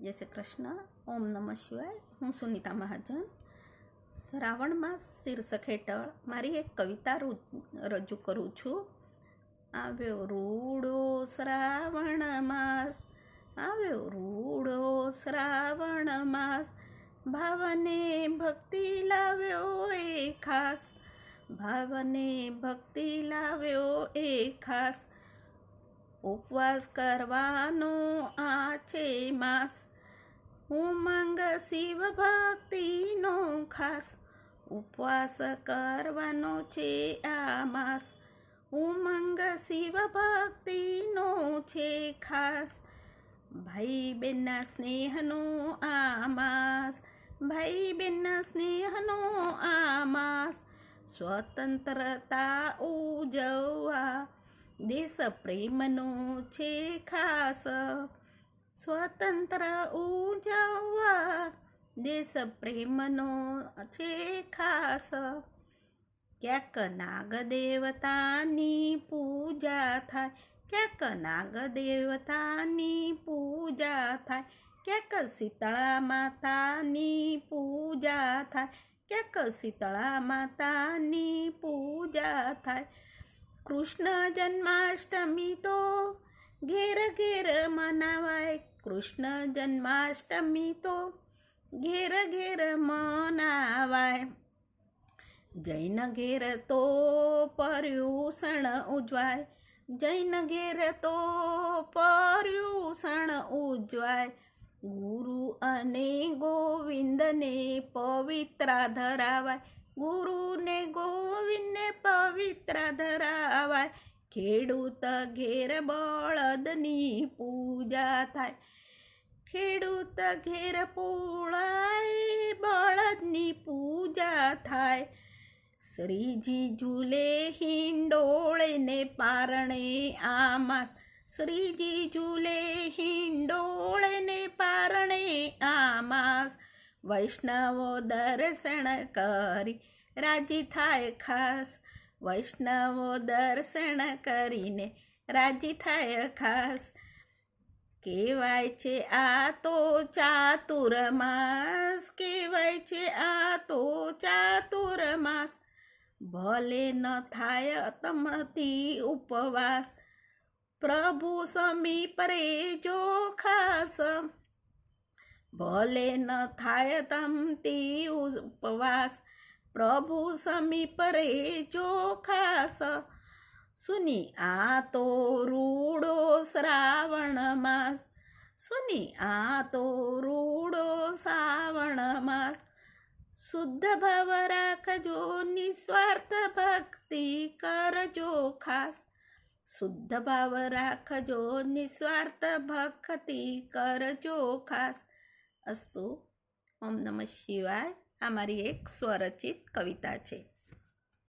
જય શ્રી કૃષ્ણ, ઓમ નમઃ શિવાય. હું સુનિતા મહાજન. શ્રાવણમાં શીર્ષક હેઠળ મારી એક કવિતા રજૂ કરું છું. આવ્યો રૂડો શ્રાવણ માસ, આવ્યો રૂડો શ્રાવણ માસ. ભાવને ભક્તિ લાવ્યો એ ખાસ, ભાવને ભક્તિ લાવ્યો એ ખાસ. ઉપવાસ કરવાનો આ છે માસ. ઉમંગ શિવ ભક્તિનો ખાસ. ઉપવાસ કરવાનો છે આ માસ. ઉમંગ શિવ ભક્તિનો છે ખાસ. ભાઈ બેનના સ્નેહનો આ માસ. ભાઈ બેનના સ્નેહનો આ માસ. સ્વતંત્રતા ઉજવવા દેશ પ્રેમનો છે ખાસ. સ્વતંત્ર ઉજવવા દેશ પ્રેમનો છે ખાસ. ક્યાંક નાગ દેવતાની પૂજા થાય, ક્યાંક નાગ દેવતાની પૂજા થાય, ક્યાંક શીતળા માતાની પૂજા થાય, ક્યાંક શીતળા માતાની પૂજા થાય. કૃષ્ણ જન્માષ્ટમી તો ઘેર ઘેર મનાવાય. કૃષ્ણ જન્માષ્ટમી તો ઘેર ઘેર મનાવાય. જૈન ઘેર તો પર્યુષણ ઉજવાય. જૈન ઘેર તો પર્યુષણ ઉજવાય. ગુરુ અને ગોવિંદને પવિત્ર ધરાવાય. ગુરુને ગોવિંદને પવિત્ર ધરાવાય. ખેડૂત ઘેર બળદની પૂજા થાય. ખેડૂત ઘેર પોળાય, બળદની પૂજા થાય. શ્રીજી ઝૂલે હિંડોળે પારણે આમાસ. શ્રીજી ઝૂલે હિંડોળે વૈષ્ણવો દર્શન કરી. રાજી થાય ખાસ વૈષ્ણવો દર્શન કરીને. રાજી થાય ખાસ કહેવાય છે આ તો ચાતુર માસ, કહેવાય છે આ તો ચાતુર માસ. ભલે ન થાય તમતી ઉપવાસ, પ્રભુ સમીપ રેજો ખાસ. ભલે ન થાય તમતી ઉપવાસ. પ્રભુ સમીપ રેજો ખાસ. સુની, આ તો રૂડો શ્રાવણ માસ. સુની, આ તો રૂડો શ્રાવણ માસ. શુદ્ધ ભવ રાખજો, નિસ્વાર્થ ભક્તિ કરજો ખાસ. શુદ્ધ ભાવ રાખજો, નિસ્વાર્થ ભક્તિ કરજો ખાસ. અસ્તુ. ઓમ નમઃ શિવાય. આ મારી એક સ્વરચિત કવિતા છે.